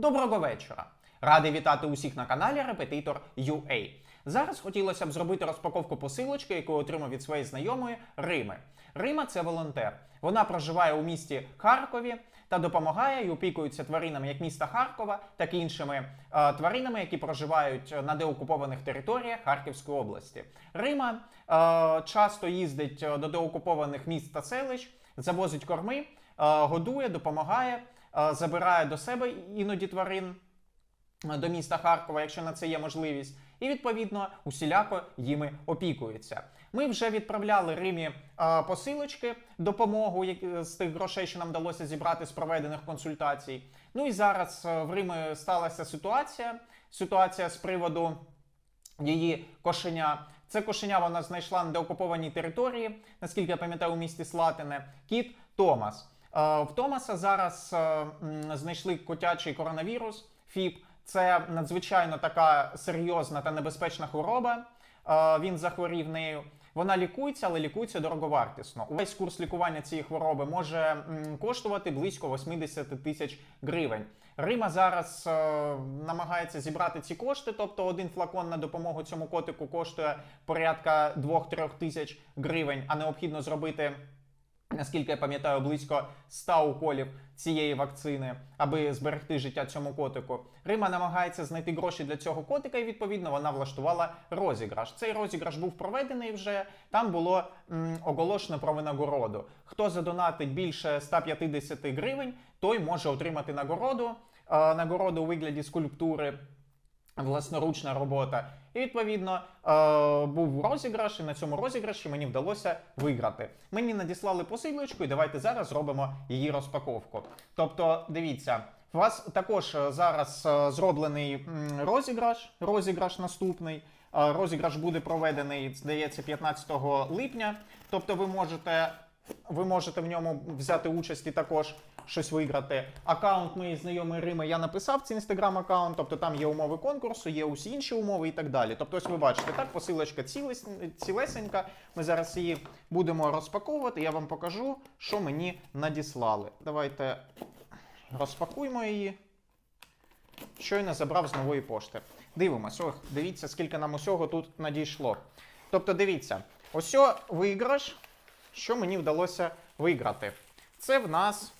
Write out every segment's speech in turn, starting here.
Доброго вечора! Радий вітати усіх на каналі Репетитор UA. Зараз хотілося б зробити розпаковку посилочки, яку отримав від своєї знайомої Рими. Рима це волонтер. Вона проживає у місті Харкові та допомагає і опікується тваринами як міста Харкова, так і іншими е, тваринами, які проживають на деокупованих територіях Харківської області. Рима е, часто їздить е, до деокупованих міст та селищ, завозить корми, е, годує, допомагає, забирає до себе іноді тварин до міста Харкова, якщо на це є можливість, і відповідно усіляко їми опікується. Ми вже відправляли Римі е, посилочки, допомогу з тих грошей, що нам вдалося зібрати з проведених консультацій. Ну і зараз е, в Римі сталася ситуація. Ситуація з приводу її кошеня. Це кошеня вона знайшла на деокупованій території, наскільки я пам'ятаю, у місті Слатине. Кіт Томас. Е, В Томаса зараз е, знайшли котячий коронавірус. ФІП. Це надзвичайно така серйозна та небезпечна хвороба. Е, Він захворів нею. Вона лікується, але лікується дороговартісно. Увесь курс лікування цієї хвороби може коштувати близько 80 тисяч гривень. Рима зараз намагається зібрати ці кошти, тобто один флакон на допомогу цьому котику коштує порядка 2-3 тисяч гривень, а необхідно зробити. Наскільки я пам'ятаю, близько 100 уколів цієї вакцини, аби зберегти життя цьому котику. Рима намагається знайти гроші для цього котика, і відповідно вона влаштувала розіграш. Цей розіграш був проведений вже. Там було м, оголошено про винагороду. Хто задонатить більше 150 гривень, той може отримати нагороду. Е, нагороду у вигляді скульптури власноручна робота. І відповідно е, був розіграш, і на цьому розіграші мені вдалося виграти. Мені надіслали посилочку, і давайте зараз зробимо її розпаковку. Тобто, дивіться, у вас також е, зараз е, зроблений розіграш, розіграш наступний. Розіграш буде проведений, здається, 15 липня. Тобто, ви можете, ви можете в ньому взяти участь і також щось виграти. Аккаунт моєї знайомої Рими я написав це інстаграм-аккаунт, тобто там є умови конкурсу, є усі інші умови і так далі. Тобто, ось ви бачите, так, посилочка цілес, цілесенька. Ми зараз її будемо розпаковувати. Я вам покажу, що мені надіслали. Давайте розпакуємо її. Щойно забрав з нової пошти. Дивимось, ох, дивіться, скільки нам усього тут надійшло. Тобто, дивіться, ось виграш, що мені вдалося виграти. Це в нас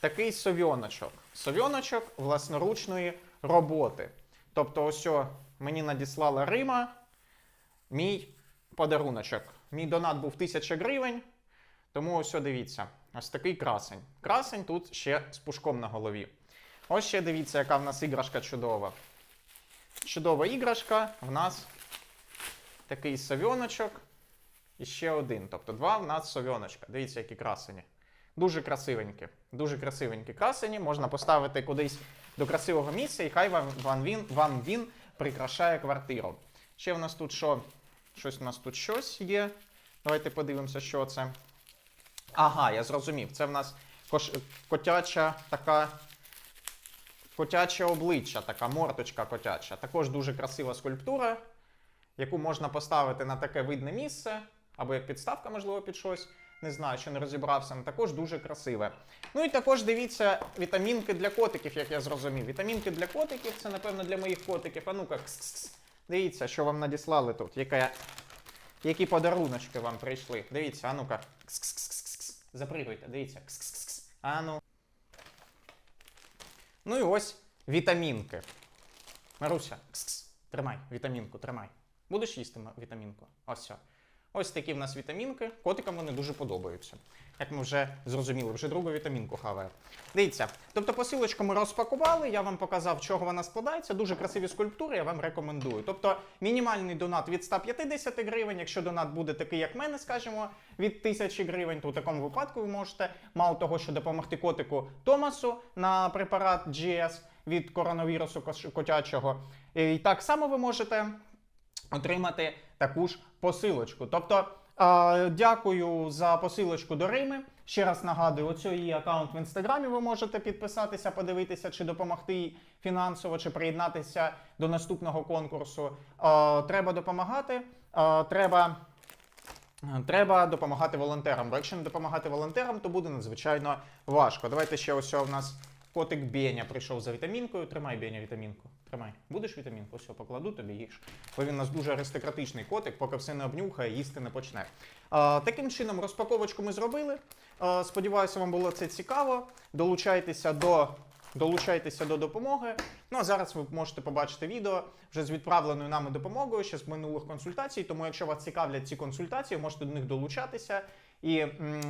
такий совйоночок. Совйоночок власноручної роботи. Тобто, ось мені надіслала Рима мій подаруночок. Мій донат був 1000 гривень. Тому ось дивіться, ось такий красень. Красень тут ще з пушком на голові. Ось ще дивіться, яка в нас іграшка чудова. Чудова іграшка, в нас такий совйоночок. І ще один. Тобто два в нас совйоночка. Дивіться, які красені. Дуже красивенькі. Дуже красивенькі красені. Можна поставити кудись до красивого місця, і хай вам, вам, він, вам він прикрашає квартиру. Ще в нас тут що? Щось у нас тут щось є. Давайте подивимося, що це. Ага, я зрозумів. Це в нас кош... котяча така. Котяче обличчя, така морточка котяча. Також дуже красива скульптура, яку можна поставити на таке видне місце, або як підставка, можливо, під щось. Не знаю, що не розібрався, але також дуже красиве. Ну і також дивіться вітамінки для котиків, як я зрозумів. Вітамінки для котиків це, напевно, для моїх котиків. А ну-ка, дивіться, що вам надіслали тут. Яка... Які подаруночки вам прийшли. Дивіться, а ну-ка. Запригуйте, дивіться. А ну. Ну і ось вітамінки. Маруся, тримай вітамінку, тримай. Будеш їсти вітамінку? Ось все. Ось такі в нас вітамінки. Котикам вони дуже подобаються. Як ми вже зрозуміли, вже другу вітамінку хаває. Дивіться, тобто посилочку ми розпакували, я вам показав, чого вона складається. Дуже красиві скульптури, я вам рекомендую. Тобто мінімальний донат від 150 гривень. Якщо донат буде такий, як в мене, скажімо, від 1000 гривень, то у такому випадку ви можете, мало того, що допомогти котику Томасу на препарат GS від коронавірусу котячого. І так само ви можете отримати таку ж посилочку. Тобто, е, дякую за посилочку до Рими. Ще раз нагадую, оцю її аккаунт в інстаграмі ви можете підписатися, подивитися, чи допомогти фінансово, чи приєднатися до наступного конкурсу. Е, треба допомагати. Е, треба. Треба допомагати волонтерам, бо якщо не допомагати волонтерам, то буде надзвичайно важко. Давайте ще ось у нас Котик Беня прийшов за вітамінкою. Тримай, Беня, вітамінку. Тримай. Будеш вітамінку? Все, покладу тобі їж. Бо він у нас дуже аристократичний котик, поки все не обнюхає, їсти не почне. А, таким чином, розпаковочку ми зробили. А, сподіваюся, вам було це цікаво. Долучайтеся до. Долучайтеся до допомоги. Ну а зараз ви можете побачити відео вже з відправленою нами допомогою ще з минулих консультацій. Тому, якщо вас цікавлять ці консультації, можете до них долучатися. І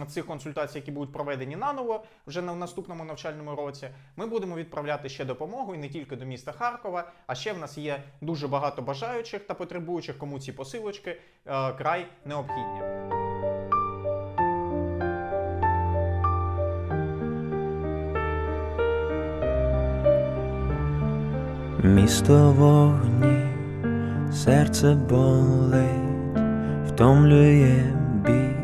цих консультацій, які будуть проведені наново вже на наступному навчальному році, ми будемо відправляти ще допомогу і не тільки до міста Харкова, а ще в нас є дуже багато бажаючих та потребуючих, кому ці посилочки е, край необхідні. Місто вогні, серце болить, втомлює бій,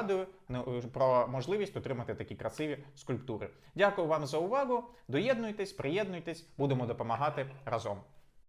Нагадую ну, про можливість отримати такі красиві скульптури. Дякую вам за увагу. Доєднуйтесь, приєднуйтесь, будемо допомагати разом.